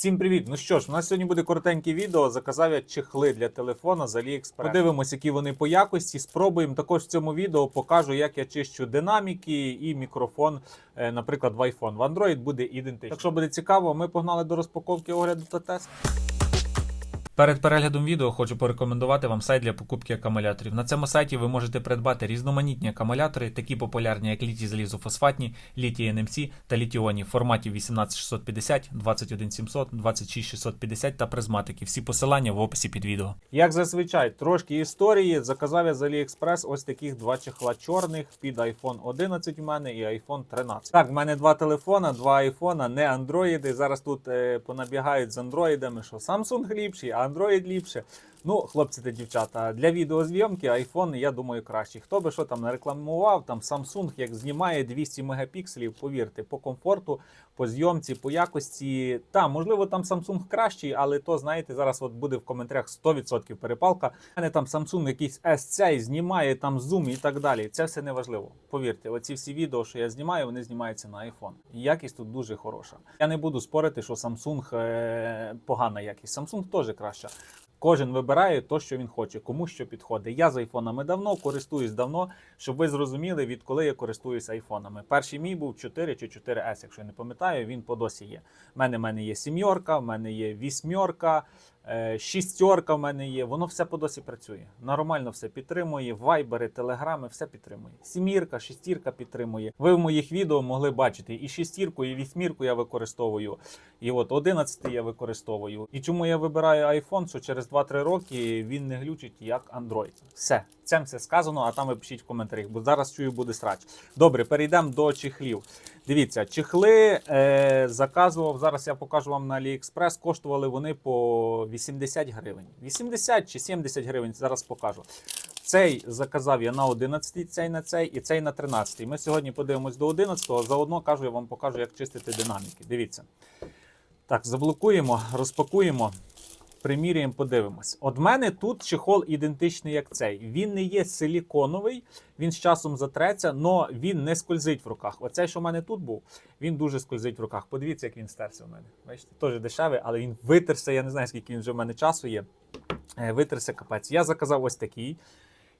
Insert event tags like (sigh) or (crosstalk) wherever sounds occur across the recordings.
Всім привіт! Ну що ж, у нас сьогодні буде коротеньке відео. Заказав я чехли для телефона з AliExpress. Подивимось, які вони по якості. Спробуємо також в цьому відео покажу, як я чищу динаміки і мікрофон, е, наприклад, в iPhone. В Android буде ідентичний. Якщо буде цікаво, ми погнали до розпаковки огляду та тесту. Перед переглядом відео хочу порекомендувати вам сайт для покупки акумуляторів. На цьому сайті ви можете придбати різноманітні акумулятори, такі популярні, як літій залізофосфатні, літій NMC та літіоні в форматі 18650, 21700, 26650 та призматики. Всі посилання в описі під відео. Як зазвичай, трошки історії. Заказав я з AliExpress ось таких два чехла чорних під iPhone 11 у мене і iPhone 13. Так, в мене два телефона, два айфона, не андроїди. Зараз тут е, понабігають з андроїдами, що Samsung ліпший, а Android ліпше. Ну, хлопці та дівчата, для відеозйомки iPhone, я думаю, кращий. Хто би що там не рекламував, там Samsung як знімає 200 мегапікселів, повірте, по комфорту, по зйомці, по якості. Та, можливо, там Samsung кращий, але то, знаєте, зараз от буде в коментарях 100% перепалка. У мене там Samsung якийсь S знімає, там зум і так далі. Це все не важливо. Повірте, оці всі відео, що я знімаю, вони знімаються на iPhone. Якість тут дуже хороша. Я не буду спорити, що Samsung е- погана якість. Samsung теж краща. Кожен вибирає то, що він хоче, кому що підходить. Я з айфонами давно користуюсь давно, щоб ви зрозуміли, відколи я користуюсь айфонами. Перший мій був 4 чи 4S, якщо я не пам'ятаю, він по досі є. У мене, в мене є сімьорка, в мене є вісьмерка, е, шістьорка в мене є. Воно все по досі працює. Нормально все підтримує. Вайбери, телеграми, все підтримує. Сімірка, шістірка підтримує. Ви в моїх відео могли бачити і шістірку, і вісьмірку я використовую. І от 11 я використовую. І чому я вибираю iPhone? Що через 2-3 роки він не глючить як Android. Все, цим все сказано, а там ви пишіть в коментарях, бо зараз чую буде срач. Добре, перейдемо до чехлів. Дивіться, чехли е, заказував. Зараз я покажу вам на AliExpress. Коштували вони по 80 гривень. 80 чи 70 гривень. Зараз покажу. Цей заказав я на 11, цей на цей і цей на 13. Ми сьогодні подивимось до 11-го. заодно кажу, я вам покажу, як чистити динаміки. Дивіться. Так, заблокуємо, розпакуємо, приміряємо, подивимось. От мене тут чехол ідентичний, як цей. Він не є силіконовий, він з часом затреться, але він не скользить в руках. Оцей, що в мене тут був, він дуже скользить в руках. Подивіться, як він стерся в мене. Бачите, теж дешевий, але він витерся. Я не знаю, скільки він вже в мене часу є. Е, Витерся капець. Я заказав ось такий.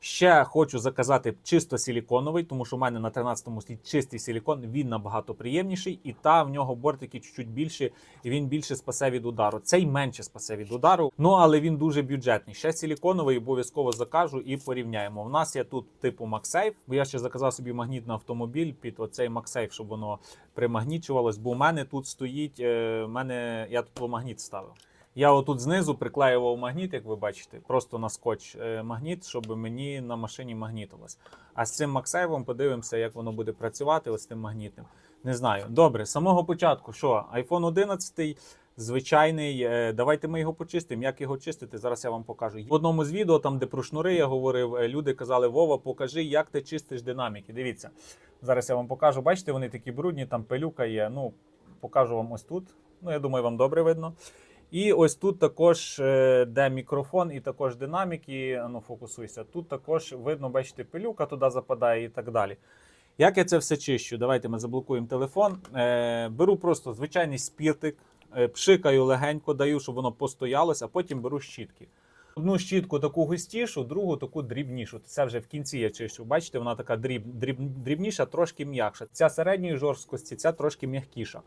Ще хочу заказати чисто силіконовий, тому що в мене на 13-му слід чистий силікон, він набагато приємніший, і та в нього бортики чуть-чуть більші, і він більше спасе від удару. Цей менше спасе від удару, ну але він дуже бюджетний. Ще силіконовий обов'язково закажу і порівняємо. У нас є тут типу MagSafe, бо я ще заказав собі магнітний автомобіль під оцей MagSafe, щоб воно примагнічувалось. Бо у мене тут стоїть, е, мене я тут магніт ставив. Я отут знизу приклеював магніт, як ви бачите, просто на скотч е, магніт, щоб мені на машині магнітилось. А з цим Максейвом подивимося, як воно буде працювати ось з тим магнітним. Не знаю. Добре, з самого початку, що iPhone 11 звичайний. е, Давайте ми його почистимо. Як його чистити? Зараз я вам покажу. В одному з відео, там де про шнури я говорив, е, люди казали: Вова, покажи, як ти чистиш динаміки. Дивіться, зараз я вам покажу. Бачите, вони такі брудні, там пилюка є. Ну, покажу вам ось тут. Ну, я думаю, вам добре видно. І ось тут також е, де мікрофон, і також динаміки. Ну, фокусуйся. Тут також видно, бачите, пилюка туди западає і так далі. Як я це все чищу? Давайте ми заблокуємо телефон. Е, беру просто звичайний спіртик, е, пшикаю легенько, даю, щоб воно постоялося, а потім беру щітки. Одну щітку таку густішу, другу таку дрібнішу. Це вже в кінці я чищу. Бачите, вона така дріб, дріб, дрібніша, трошки м'якша. Ця середньої жорсткості, ця трошки м'якіша.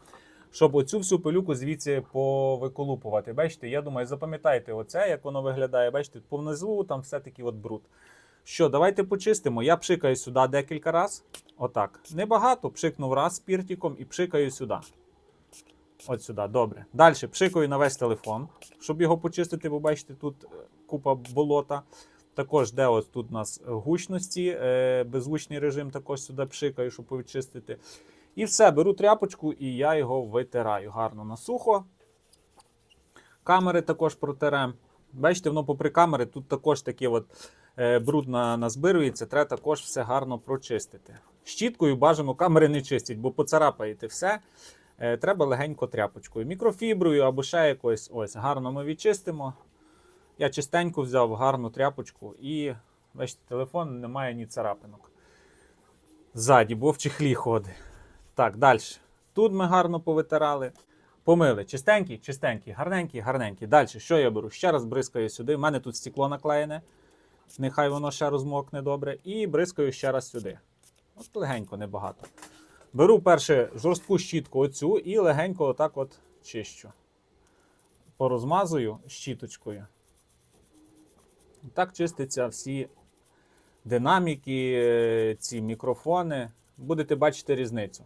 Щоб оцю всю пилюку звідси повиколупувати. Бачите, я думаю, запам'ятайте оце, як воно виглядає. Бачите, понизу там все-таки от бруд. Що, давайте почистимо. Я пшикаю сюди декілька разів. Отак. Небагато, пшикнув раз спіртиком і пшикаю сюди. От сюди, добре. Далі пшикаю на весь телефон, щоб його почистити, бо бачите, тут е, купа болота. Також, де ось тут у нас гучності, е, беззвучний режим, також сюди пшикаю, щоб почистити. І все, беру тряпочку і я його витираю гарно на сухо. Камери також протерем. Бачите, воно попри камери, тут також таке от е, бруд на- назбирується, треба також все гарно прочистити. Щіткою бажано камери не чистять, бо поцарапаєте все. Е, треба легенько тряпочкою. Мікрофіброю або ще якось ось гарно ми відчистимо. Я чистенько взяв гарну тряпочку і бачите, телефон не має ні царапинок. Ззаді, бо в чехлі ходить. Так, далі. Тут ми гарно повитирали. Помили. Чистенький, чистенький, гарненький, гарненький. Далі, що я беру? Ще раз бризкаю сюди. У мене тут стекло наклеєне. Нехай воно ще розмокне добре. І бризкаю ще раз сюди. От легенько, небагато. Беру перше жорстку щітку оцю і легенько отак от чищу. Порозмазую щіточкою. Так чистяться всі динаміки, е, ці мікрофони. Будете бачити різницю.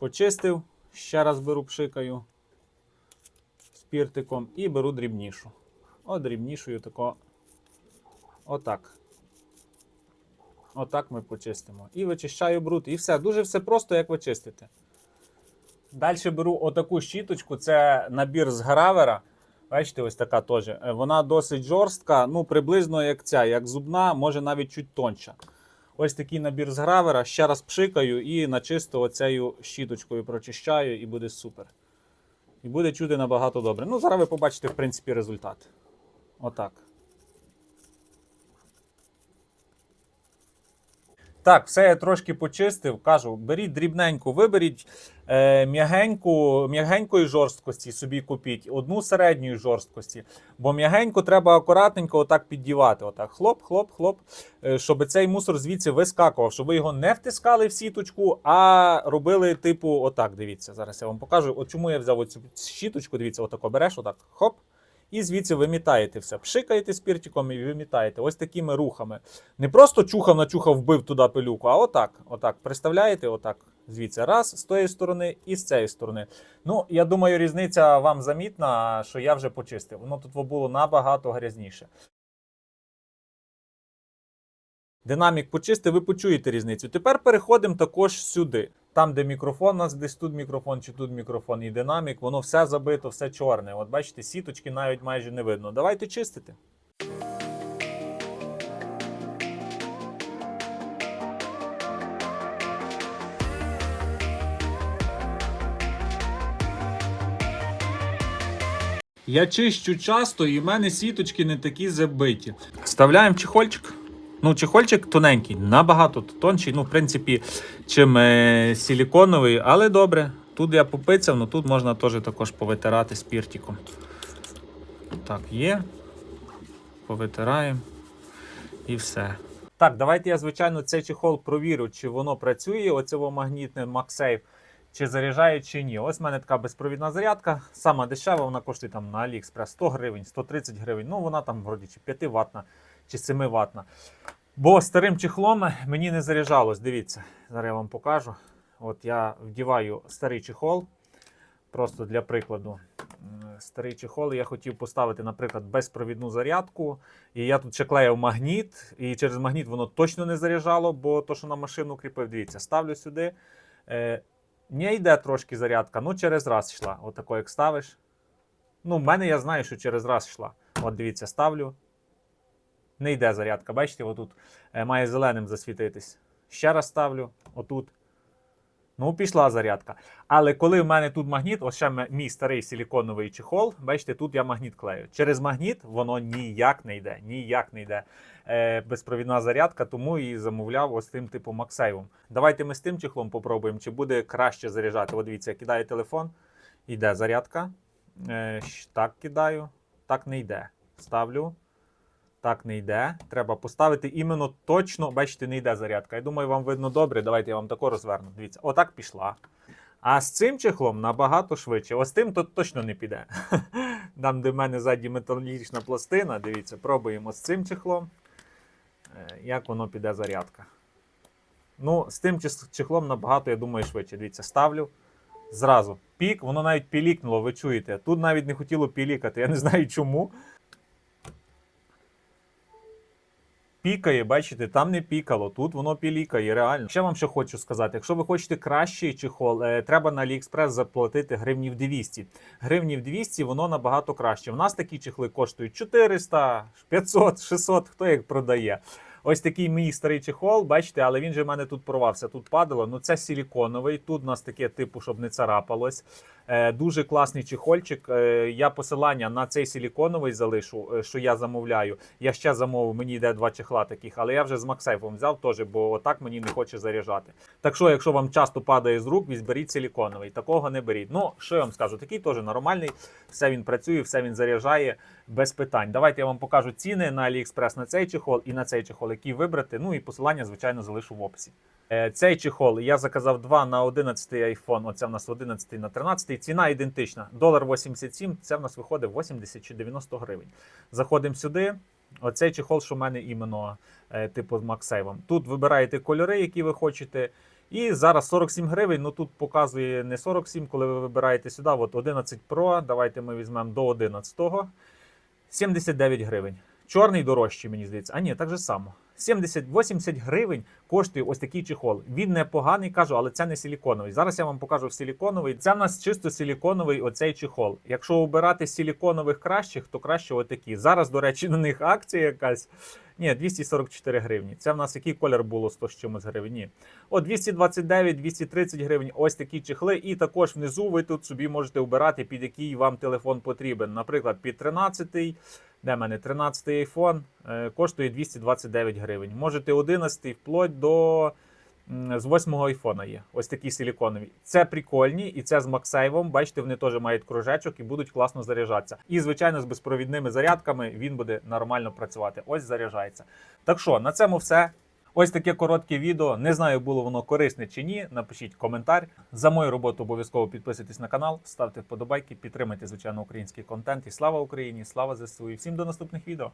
Почистив, ще раз беру пшикаю спіртиком і беру дрібнішу. От дрібнішою тако. Отак. Отак ми почистимо. І вичищаю бруд. І все. Дуже все просто, як ви чистите. Далі беру отаку щіточку, це набір з гравера. Бачите, ось така теж. Е, Вона досить жорстка, ну приблизно як ця, як зубна, може навіть чуть тонша. Ось такий набір з гравера. Ще раз пшикаю і начисто оцею щіточкою прочищаю, і буде супер. І буде чути набагато добре. Ну, зараз ви побачите, в принципі, результат. Отак. Так, все я трошки почистив. Кажу, беріть дрібненьку, виберіть е, м'ягеньку, м'ягенької жорсткості собі купіть, одну середньої жорсткості. Бо м'ягеньку треба акуратненько отак піддівати. Отак, хлоп, хлоп, хлоп, е, щоб цей мусор звідси вискакував, щоб ви його не втискали в сіточку, а робили, типу, отак. Дивіться, зараз я вам покажу. От чому я взяв оцю щіточку, дивіться, отако береш, отак, хоп. І звідси вимітаєте все. Пшикаєте спіртиком і вимітаєте ось такими рухами. Не просто чухав, начухав, вбив туди пилюку, а отак. Отак. Представляєте, отак. Звідси раз з тої сторони і з цієї сторони. Ну, я думаю, різниця вам замітна, що я вже почистив. Воно тут було набагато грязніше. Динамік почистив, ви почуєте різницю. Тепер переходимо також сюди. Там, де мікрофон, у нас десь тут мікрофон чи тут мікрофон і динамік, воно все забито, все чорне. От бачите, сіточки навіть майже не видно. Давайте чистити. Я чищу часто, і в мене сіточки не такі забиті. Вставляємо чехольчик. Ну, чехольчик тоненький, набагато тонший. Ну, в принципі, чим е, силіконовий, але добре. Тут я попицяв, ну тут можна теж також повитирати спіртиком. Так, є. Повитираємо. І все. Так, давайте я, звичайно, цей чехол провірю, чи воно працює, оцього магнітне MagSafe, чи заряджає, чи ні. Ось в мене така безпровідна зарядка. Сама дешева, вона коштує там на AliExpress 100 гривень, 130 гривень. Ну, вона там вроді чи 5 ватна, чи 7 ватна. Бо старим чехлом мені не заряджалось. Дивіться, зараз я вам покажу. От я вдіваю старий чехол, просто для прикладу. Старий чехол, я хотів поставити, наприклад, безпровідну зарядку. І я тут ще клеїв магніт, і через магніт воно точно не заряджало, бо то, що на машину кріпив, дивіться, ставлю сюди. Е, не йде трошки зарядка, ну через раз йшла. Отако, як ставиш. Ну, в мене я знаю, що через раз йшла. От дивіться, ставлю. Не йде зарядка. Бачите, отут е, має зеленим засвітитись. Ще раз ставлю, отут. Ну, пішла зарядка. Але коли в мене тут магніт, ось ще мій старий силіконовий чехол, бачите, тут я магніт клею. Через магніт воно ніяк не йде. Ніяк не йде. Е, безпровідна зарядка, тому і замовляв ось тим типу Максейвом. Давайте ми з тим чехлом попробуємо, чи буде краще заряджати. От дивіться, я кидаю телефон, йде зарядка. Е, так кидаю, так не йде. Ставлю. Так не йде. Треба поставити іменно точно. Бачите, не йде зарядка. Я думаю, вам видно добре. Давайте я вам тако розверну. Дивіться, отак пішла. А з цим чехлом набагато швидше. Ось тим то точно не піде. (laughs) Там, де в мене ззаді металічна пластина, дивіться, пробуємо з цим чехлом. Е, Як воно піде зарядка. Ну, з тим чехлом набагато, я думаю, швидше. Дивіться, ставлю. Зразу. Пік, воно навіть пілікнуло, ви чуєте. Тут навіть не хотіло пілікати. Я не знаю чому. Пікає, бачите, там не пікало, тут воно пілікає, реально. Ще вам що хочу сказати: якщо ви хочете кращий чехол, е, треба на AliExpress заплатити гривнів 200. Гривнів 200 воно набагато краще. У нас такі чехли коштують 400, 500, 600, хто як продає. Ось такий мій старий чехол, бачите, але він же в мене тут порвався. Тут падало. Ну це силіконовий. Тут у нас таке типу, щоб не царапалось. Е, Дуже класний чехольчик. Е, Я посилання на цей силіконовий залишу, е, що я замовляю. Я ще замовив, мені йде два чехла таких, але я вже з Максейфом взяв теж, бо отак мені не хоче заряджати. Так що, якщо вам часто падає з рук, візьміть силіконовий. Такого не беріть. Ну, що я вам скажу, такий теж нормальний, все він працює, все він заряджає без питань. Давайте я вам покажу ціни на AliExpress на цей чехол і на цей чехол, який вибрати. Ну і посилання, звичайно, залишу в описі. Е, Цей чехол я заказав два на 11 iPhone. Оце в нас 11 на 13. Ціна ідентична. Долар 87, це в нас виходить 80 чи 90 гривень. Заходимо сюди. Оцей чехол, що в мене іменно е, типу з MagSafe. Тут вибираєте кольори, які ви хочете. І зараз 47 гривень. Ну тут показує не 47, коли ви вибираєте сюди. От 11 Pro. Давайте ми візьмемо до 11-го. 79 гривень. Чорний дорожчий, мені здається. А ні, так же само. 70-80 гривень коштує ось такий чехол. Він непоганий, кажу, але це не силіконовий. Зараз я вам покажу силіконовий. Це в нас чисто силіконовий оцей чехол. Якщо обирати силіконових кращих, то краще отакі. Зараз, до речі, на них акція якась. Ні, 244 гривні. Це в нас який колір було 100 з чимось гривень? Ні. О, 229, 230 гривень. Ось такі чехли. І також внизу ви тут собі можете обирати, під який вам телефон потрібен. Наприклад, під 13-й. Де мене 13-й iPhone е, коштує 229 гривень. Можете 11-й вплоть до з 8-го айфона є. Ось такі силіконові. Це прикольні, і це з Максейвом. Бачите, вони теж мають кружечок і будуть класно заряджатися. І, звичайно, з безпровідними зарядками він буде нормально працювати. Ось заряджається. Так що, на цьому все. Ось таке коротке відео. Не знаю, було воно корисне чи ні. Напишіть коментар. За мою роботу обов'язково підписуйтесь на канал, ставте вподобайки, підтримайте, звичайно, український контент. І слава Україні! Слава ЗСУ! І всім до наступних відео!